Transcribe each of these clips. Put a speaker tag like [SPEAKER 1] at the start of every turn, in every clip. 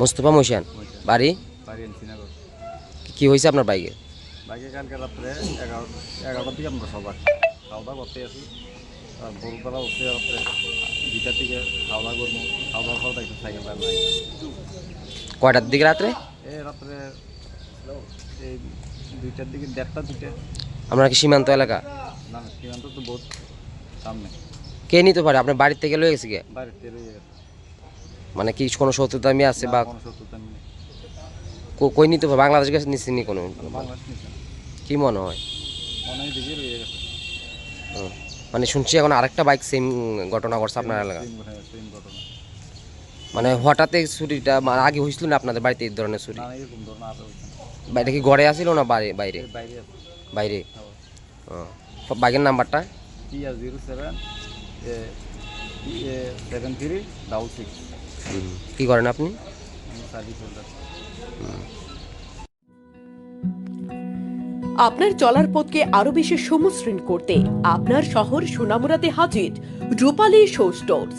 [SPEAKER 1] Mustafa motion
[SPEAKER 2] বাড়ি? কি হয়েছে আপনার বাইকে?
[SPEAKER 1] বাইকে কালকে রাত্রে এগারো এগারোটার দিকে আমরা সবাই খাওয়া দাওয়া করতে আর ভোরবেলা উঠতে রাত্রে দুইটার দিকে খাওয়া দাওয়া করব। খাওয়া দাওয়া খাওয়া একটু সাইকেল নাই।
[SPEAKER 2] কয়টার দিকে রাত্রে?
[SPEAKER 1] এই রাত্রে এই দুইটার দিকে দেড়টা দুইটা
[SPEAKER 2] আপনার কি সীমান্ত এলাকা?
[SPEAKER 1] না সীমান্ত তো বহুত সামনে।
[SPEAKER 2] কে নিতে পারে? আপনার বাড়ির থেকে লয়ে গেছে গে
[SPEAKER 1] বাইরের তেল হয়ে গেছে।
[SPEAKER 2] মানে কি কোনো শত্রুতা আমি আছে বা
[SPEAKER 1] না, কোনো শত্রুতা নেই।
[SPEAKER 2] কো- কই নিতে পারে বাংলাদেশ গেছে নিচ্ছে নি কোনো
[SPEAKER 1] বাংলাদেশ নিচ্ছে না।
[SPEAKER 2] কি মনে হয়?
[SPEAKER 1] অনেক দিকে রয়ে গেছে।
[SPEAKER 2] ও, মানে শুনছি এখন আরেকটা বাইক সেম ঘটনা ঘটছে আপনার এলাকা
[SPEAKER 1] ঘটনা ঘটনা।
[SPEAKER 2] মানে হঠাৎ এই ছুটিটা মানে আগে হয়েছিল না আপনাদের বাড়িতে এই ধরনের ছুটি?
[SPEAKER 1] না না, এরকম ধরনের আর হয়েছে
[SPEAKER 2] বাড়িটা কি ঘরে আসিল না বাইরে? বাইরে
[SPEAKER 1] বাইরে আছে।
[SPEAKER 2] বাইরে? ও বাইকের নাম্বারটা?
[SPEAKER 1] Zero seven seven three double six.
[SPEAKER 2] কি করেন আপনি?
[SPEAKER 3] আপনার চলার পথকে আরও বেশি সমশ্রীন করতে আপনার শহর সোনামুরাতে হাজির রূপালী শো স্টোর্স।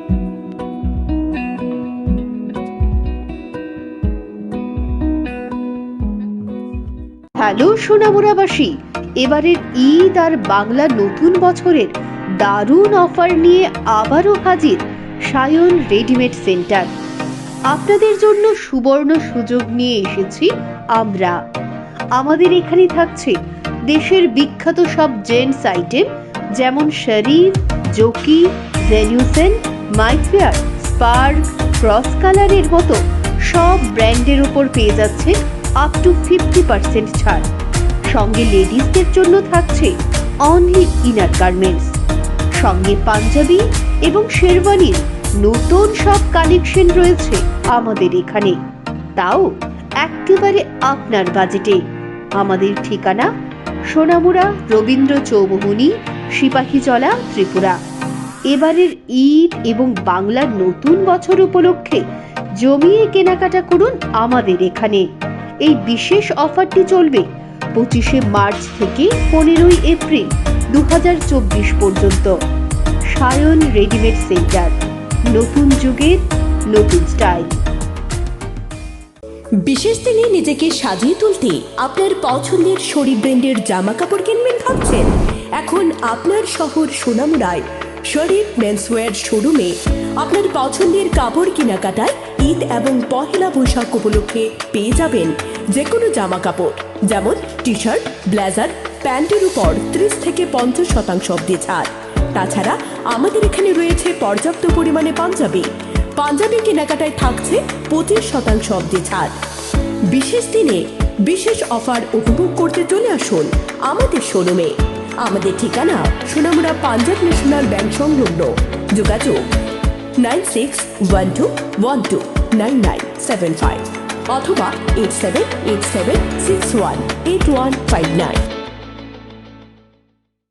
[SPEAKER 4] হ্যালো সোনামুরাবাসী এবারের ঈদ আর বাংলা নতুন বছরের দারুণ অফার নিয়ে আবারও হাজির সায়ন রেডিমেড সেন্টার। আপনাদের জন্য সুবর্ণ সুযোগ নিয়ে এসেছি আমরা। আমাদের এখানে থাকছে দেশের বিখ্যাত সব জেন্টস আইটেম, যেমন শরীফ, জকি জেনিউসেন মাইফেয়ার স্পার্ক, ক্রস কালারের মতো সব ব্র্যান্ডের উপর পেয়ে যাচ্ছে আপ টু ফিফটি পার্সেন্ট ছাড়। সঙ্গে লেডিসদের জন্য থাকছে অনলি ইনার গার্মেন্টস সঙ্গে পাঞ্জাবি এবং শেরওয়ানির নতুন সব কালেকশন রয়েছে আমাদের এখানে। তাও একেবারে আপনার বাজেটে আমাদের ঠিকানা সোনামুড়া, রবীন্দ্র চৌমুহনী, সিপাহীজলা, ত্রিপুরা। এবারের ঈদ এবং বাংলার নতুন বছর উপলক্ষে জমিয়ে কেনাকাটা করুন আমাদের এখানে। এই বিশেষ অফারটি চলবে পঁচিশে মার্চ থেকে পনেরোই এপ্রিল দু পর্যন্ত। সায়ন রেডিমেড সেন্টার, নতুন যুগের নতুন স্টাইল।
[SPEAKER 3] বিশেষ দিনে নিজেকে সাজিয়ে তুলতে আপনার পছন্দের শরীর ব্র্যান্ডের জামা কাপড় কিনবেন ভাবছেন? এখন আপনার শহর সোনামুড়ায় শরীফ মেন্সওয়্যার শোরুমে আপনার পছন্দের কাপড় কেনাকাটায় ঈদ এবং পহেলা বৈশাখ উপলক্ষে পেয়ে যাবেন যে কোনো জামা কাপড় যেমন টি শার্ট ব্লেজার, প্যান্টের উপর ত্রিশ থেকে পঞ্চাশ শতাংশ অব্দি ছাড়। তাছাড়া আমাদের এখানে রয়েছে পর্যাপ্ত পরিমাণে পাঞ্জাবি। পাঞ্জাবি কেনাকাটায় থাকছে পঁচিশ শতাংশ অব্দি ছাড়। বিশেষ দিনে বিশেষ অফার উপভোগ করতে চলে আসুন আমাদের শোরুমে। আমাদের ঠিকানা সোনামুড়া পাঞ্জাব ন্যাশনাল ব্যাংক সংলগ্ন। যোগাযোগ nine six one two one two. Nine nine seven five অথবা eight seven eight seven six one eight one five nine